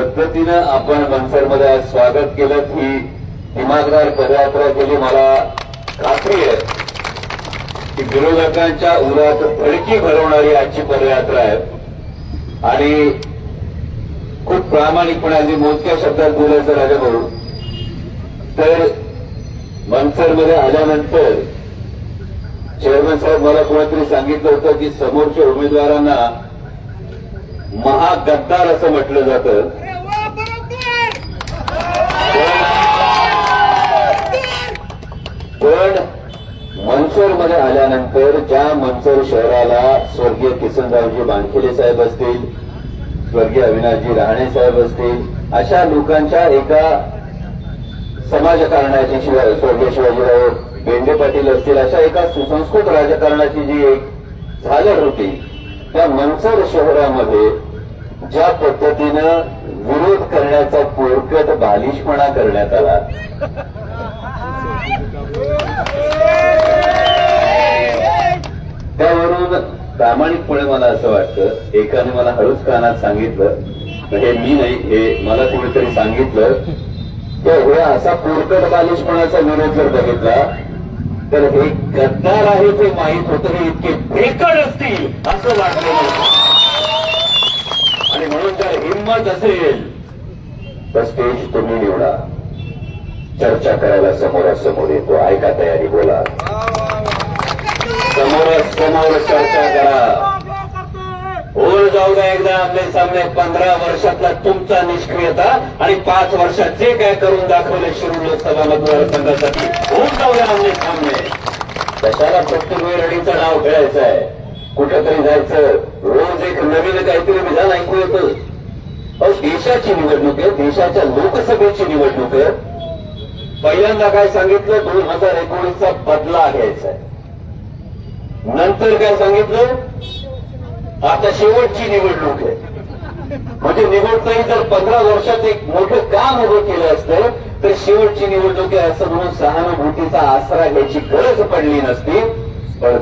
पद्धतीनं आपण मनसरमध्ये आज स्वागत केलं ही दिमागदार पदयात्रा केली. मला खात्री आहे की विरोधकांच्या उरात फडकी भरवणारी आजची पदयात्रा आहे. आणि खूप प्रामाणिकपणे अगदी मोजक्या शब्दात बोलायचं राजाभाऊ तर मनसरमध्ये आल्यानंतर चेअरमन साहेब मला कोणीतरी सांगितलं होतं की समोरच्या उमेदवारांना महागद्दार असं म्हटलं जातं. पण मनसरमध्ये आल्यानंतर ज्या मनसूर शहराला स्वर्गीय किसनरावजी बांधखेले साहेब असतील स्वर्गीय अविनाशजी राहणे साहेब असतील अशा लोकांच्या एका समाजकारणाची शिवाय स्वर्गीय शिवाजीराव बेंडे पाटील असतील अशा एका सुसंस्कृत राजकारणाची जी एक झालर होती त्या मनसर शहरामध्ये ज्या पद्धतीनं विरोध करण्याचा पोरकट बालिशपणा करण्यात आला. त्यावरून प्रामाणिकपणे मला असं वाटतं एकाने मला हळूच कानात सांगितलं हे मी नाही हे मला कोणीतरी सांगितलं. तर हे असा पोरकट बालिशपणाचा विरोध जर बघितला तर हे गद्दार आहे ते माहीत होतं हे इतके भेकड असतील असं वाटलं आणि म्हणून जर हिंमत असेल तर स्टेज तुम्ही निवडा. चर्चा करायला समोरासमोर येतो ऐका तयारी बोला. समोरासमोर चर्चा करा. ओळ जाऊ द्या एकदा आपले सामने पंधरा वर्षातला तुमचा निष्क्रियता आणि पाच वर्षात जे काय करून दाखवले शिरूर लोकसभा मतदारसंघासाठी ओळ जाऊ द्या आपले सामने. कशाला प्रत्येक वेळ नाव खेळायचं आहे? कुठेतरी जायचं. रोज एक नवीन काहीतरी विधान ऐकू येतं. अहो देशाची निवडणूक आहे देशाच्या लोकसभेची निवडणूक आहे. पहिल्यांदा काय सांगितलं? दोन हजार एकोणीसचा बदला घ्यायचा आहे. नंतर काय सांगितलं? आता शेवटची निवडणूक आहे. म्हणजे निवडताही जर पंधरा वर्षात एक मोठं काम उभं केलं असतं तर शेवटची निवडणूक आहे असं म्हणून सहानुभूतीचा आसरा घ्यायची गरज पडली नसती. पण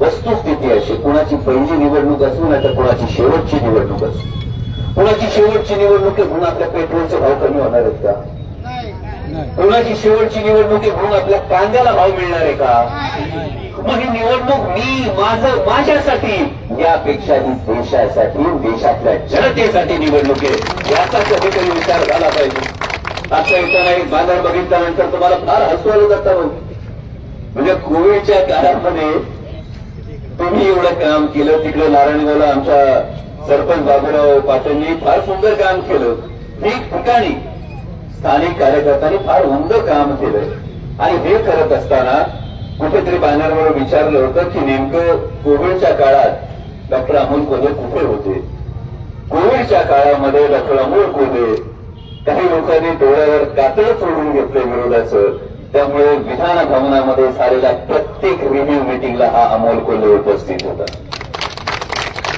वस्तुस्थिती अशी कुणाची पहिली निवडणूक असू नाही तर कुणाची शेवटची निवडणूक असू. कुणाची शेवटची निवडणूक आहे म्हणून आपल्या पेट्रोलचे भाव कमी होणार आहेत का? कुणाची शेवटची निवडणूक आहे म्हणून आपल्या कांद्याला भाव मिळणार आहे का? मग ही निवडणूक मी माझं माझ्यासाठी यापेक्षा ही देशासाठी देशातल्या जनतेसाठी निवडणूक आहे. याचा कधीतरी विचार झाला पाहिजे. आता येताना एक बाजार बघितल्यानंतर तुम्हाला फार हसवलं जातं म्हणजे कोविडच्या काळामध्ये तुम्ही एवढं काम केलं तिकडे नारायणगावला आमच्या सरपंच बाबूराव पाटणनी फार सुंदर काम केलं. ठिकठिकाणी स्थानिक कार्यकर्त्यांनी फार उमद काम केलं. आणि हे करत असताना कुठेतरी बॅनरवर विचारलं होतं की नेमकं कोविडच्या काळात डॉक्टर अमोल कोल्हे कुठे होते? कोविडच्या काळामध्ये डॉक्टर अमोल कोल्हे काही लोकांनी डोळ्यावर कातळ सोडून घेतले विरोधाचं. त्यामुळे विधान भवनामध्ये झालेल्या प्रत्येक रिव्ह्यू मिटिंगला हा अमोल कोल्हे उपस्थित होता.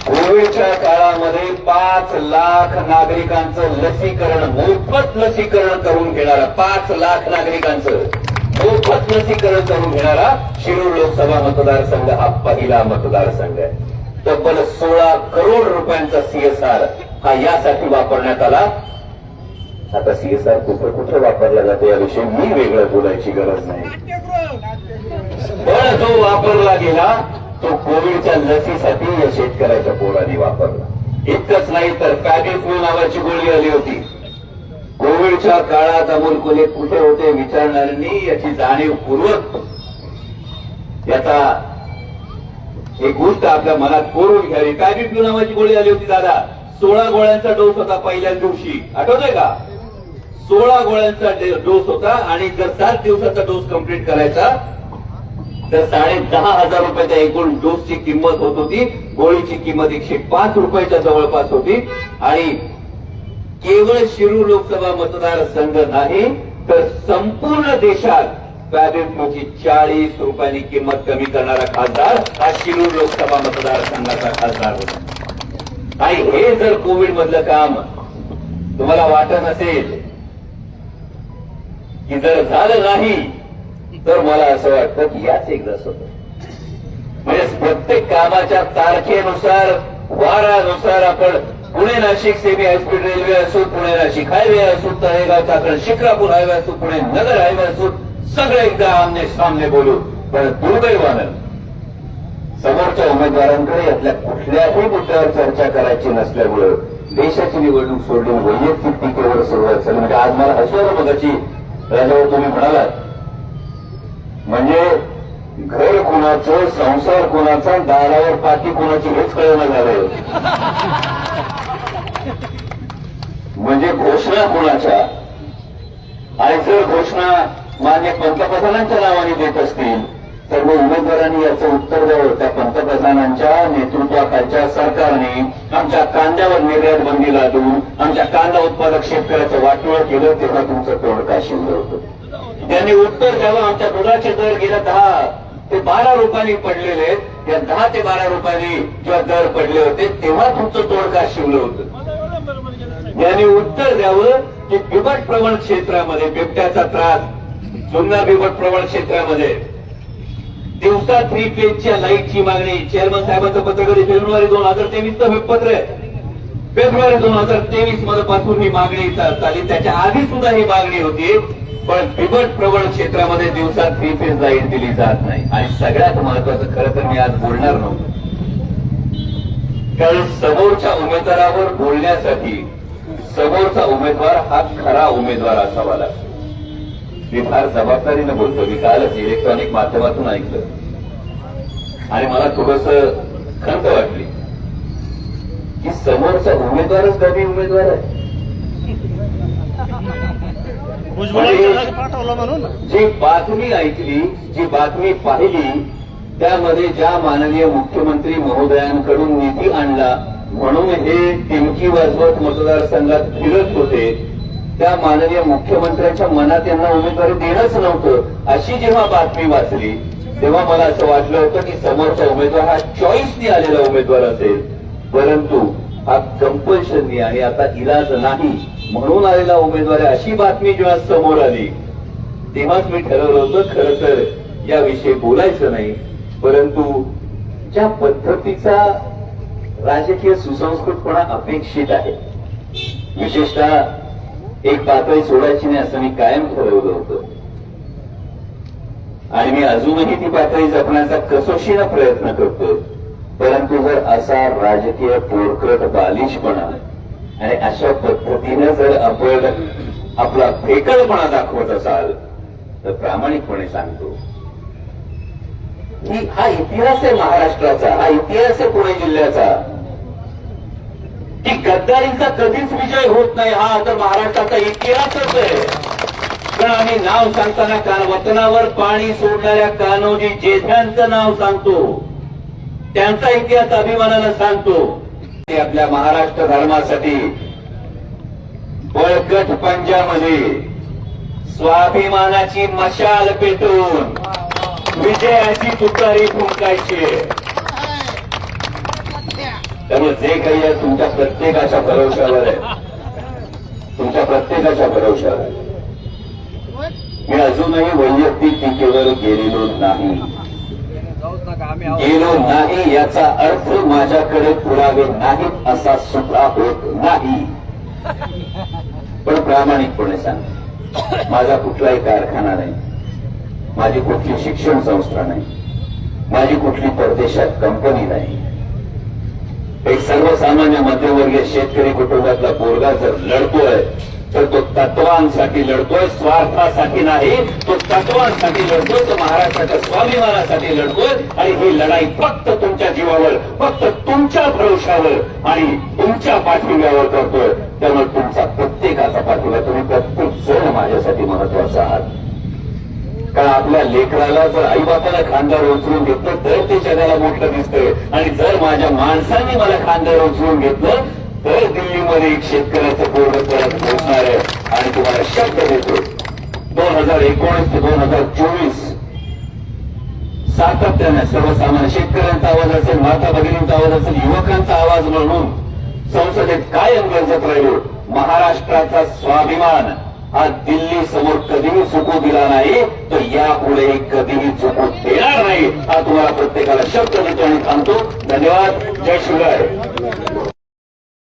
कोविडच्या काळामध्ये पाच लाख नागरिकांचं लसीकरण मोफत लसीकरण करून घेणारा पाच लाख नागरिकांचं. मोफत लसीकरण करून घेणारा शिरूर लोकसभा मतदारसंघ हा पहिला मतदारसंघ आहे. तब्बल सोळा करोड रुपयांचा सीएसआर हा यासाठी वापरण्यात आला. आता सीएसआर कुठे कुठे वापरला जातो याविषयी मी वेगळं बोलायची गरज नाही. पण जो वापरला गेला. तो कोविडच्या लसीसाठी या शेतकऱ्याच्या पोराने वापरला. इतकंच नाही तर पॅबिफ्लू नावाची गोळी आली होती. कोविडच्या काळात अमोल कोले कुठे होते विचारणाऱ्यांनी याची जाणीवपूर्वक याचा एक गोष्ट आपल्या मनात कोरून घ्यावी. पॅबिफ्लू नावाची गोळी आली होती दादा? सोळा गोळ्यांचा डोस होता पहिल्या दिवशी. आठवतोय का? सोळा गोळ्यांचा डोस होता आणि जर सात दिवसाचा डोस कंप्लीट करायचा तर साडे दहा हजार रुपयाच्या एकूण डोसची किंमत होत होती. गोळीची किंमत एकशे पाच रुपयाच्या जवळपास होती. आणि केवळ शिरूर लोकसभा मतदारसंघ नाही तर संपूर्ण देशात पॅबिफ्लूची चाळीस रुपयांनी किंमत कमी करणारा खासदार हा शिरूर लोकसभा मतदारसंघाचा खासदार होता. आणि हे जर कोविड मधलं काम तुम्हाला वाटत असेल की जर झालं नाही तर मला असं वाटतं की याच एक रस म्हणजे प्रत्येक कामाच्या तारखेनुसार वारानुसार आपण Pune Nashik semi high speed railway असो पुणे नाशिक हायवे असो तळेगाव चाकण शिक्रापूर हायवे असो पुणे नगर हायवे असो सगळे एकदा आमने सामने बोलू पण दुर्दैवानं समोरच्या उमेदवारांकडे यातल्या कुठल्याही मुद्द्यावर चर्चा करायची नसल्यामुळं देशाची निवडणूक सोडून वैयक्तिक टीकेवर सुरुवात झाली. म्हणजे आज मला हसवलं मगाची राजावर तुम्ही म्हणालात. म्हणजे घर कोणाचं संसार कोणाचा दारावर पाठी कोणाची हेच कळणं झालंय. म्हणजे घोषणा कोणाच्या? आणि जर घोषणा मान्य पंतप्रधानांच्या नावाने देत असतील तर मग उमेदवारांनी याचं उत्तर द्यावं. त्या पंतप्रधानांच्या नेतृत्वाखालच्या सरकारने आमच्या कांद्यावर निर्यात बंदी लादून आमच्या कांदा उत्पादक शेतकऱ्याचं वाटोळ केलं तेव्हा तुमचं तोंड काय होतं. त्यांनी उत्तर द्यावं. आमच्या दुधाचे दर गेल्या दहा ते बारा रुपयांनी पडलेले आहेत. या दहा ते बारा रुपयांनी जेव्हा दर पडले होते तेव्हा तुमचं तोंड शिवलं होतं. यांनी उत्तर द्यावं की बिबट प्रवण क्षेत्रामध्ये बिबट्याचा त्रास जुन्ना बिबट प्रवण क्षेत्रामध्ये. दिवसा थ्री पेजच्या लाईटची मागणी. चेअरमन साहेबांचं पत्र कधी फेब्रुवारी दोन हजार तेवीस पत्र आहे. फेब्रुवारी दोन हजार तेवीस मधपासून ही मागणी चालली त्याच्या आधी सुद्धा ही मागणी होती पण बिबट प्रबळ क्षेत्रामध्ये दिवसात थ्री फेज लाइट दिली जात नाही. आणि सगळ्यात महत्वाचं खरं तर मी आज बोलणार नव्हतो. कारण समोरच्या उमेदवारावर बोलण्यासाठी समोरचा उमेदवार हा खरा उमेदवार असावा लागतो. मी फार जबाबदारीनं बोलतो. मी कालच इलेक्ट्रॉनिक माध्यमातून ऐकलं. आणि मला थोडस खंत वाटली. की समोरचा उमेदवारच कमी उमेदवार आहे. जी बातमी ऐकली जी बातमी पाहिली त्यामध्ये ज्या माननीय मुख्यमंत्री महोदयांकडून निधी आणला म्हणून हे टिमकी वाजवत मतदारसंघात फिरत होते. त्या माननीय मुख्यमंत्र्यांच्या मनात यांना उमेदवारी देणंच नव्हतं अशी जेव्हा बातमी वाचली तेव्हा मला असं वाटलं होतं की समोरचा उमेदवार हा चॉईसनी आलेला उमेदवार असेल. परंतु हा कंपल्शननी आणि आता इलाज नाही. म्हणून आलेला उमेदवार अशी बातमी जेव्हा समोर आली तेव्हाच मी ठरवलं होतं खर तर याविषयी बोलायचं नाही. परंतु ज्या पद्धतीचा राजकीय सुसंस्कृतपणा अपेक्षित आहे विशेषतः एक पातळी सोडायची नाही असं मी कायम ठरवलं होतं. आणि मी अजूनही ती पातळी जपण्याचा कसोशीनं प्रयत्न करतो परंतु जर असा राजकीय पोरकट बालिशपणा आणि अशा पद्धतीनं जर आपण आपला फेकळपणा दाखवत असाल तर प्रामाणिकपणे सांगतो. की हा इतिहास आहे महाराष्ट्राचा हा इतिहास आहे पुणे जिल्ह्याचा. की गद्दारीचा कधीच विजय होत नाही हा तर महाराष्ट्राचा इतिहासच आहे. पण आम्ही नाव सांगताना काल वतनावर पाणी सोडणाऱ्या कान्होजी जेठ्यांचं नाव सांगतो. त्यांचा इतिहास अभिमानानं सांगतो ते आपल्या महाराष्ट्र धर्मासाठी बळकट पंजामध्ये स्वाभिमानाची मशाल पेटवून विजयाची तुतारी फुंकायची. त्यामुळे जे काही आहे तुमच्या प्रत्येकाच्या भरवशावर आहे. तुमच्या प्रत्येकाच्या भरवशावर आहे. मी अजूनही वैयक्तिक टीकेवर गेलेलो नाही. गेलो नाही याचा अर्थ माझ्याकडे पुरावे नाहीत असा सुद्धा होत नाही. पण प्रामाणिकपणे सांग माझा कुठलाही कारखाना नाही माझी कुठली शिक्षण संस्था नाही माझी कुठली परदेशात कंपनी नाही. एक सर्वसामान्य मध्यमवर्गीय शेतकरी कुटुंबातला पोरगा जर लढतोय तर तो तत्वांसाठी लढतोय स्वार्थासाठी नाही तो तत्वांसाठी लढतोय तो महाराष्ट्राच्या स्वाभिमानासाठी लढतोय आणि ही लढाई फक्त तुमच्या जीवावर फक्त तुमच्या भरोशावर आणि तुमच्या पाठिंब्यावर करतोय त्यामुळे तुमचा प्रत्येकाचा पाठिंबा तुम्ही प्रत्येक जण माझ्यासाठी महत्त्वाचा आहात. कारण आपल्या लेकराला जर आई बापाला खांद्यावर उचलून घेतलं तर ते जगाला मोठं दिसतंय. आणि जर माझ्या माणसांनी मला खांद्यावर उचलून घेतलं तर दिल्लीमध्ये एक शेतकऱ्याचं पूर्ण परत पोहोचणार आहे आणि तुम्हाला शब्द देतो दोन हजार एकोणीस ते दोन हजार चोवीस सातत्याने सर्वसामान्य शेतकऱ्यांचा आवाज असेल माता भगिनींचा आवाज असेल युवकांचा आवाज म्हणून संसदेत कायम गरजत राहिलो. महाराष्ट्राचा स्वाभिमान हा दिल्ली समोर कधीही चुकू दिला नाही तर यापुढेही कधीही चुकू देणार नाही हा तुम्हाला प्रत्येकाला शब्द देतो आणि सांगतो. धन्यवाद. जय शिवराय.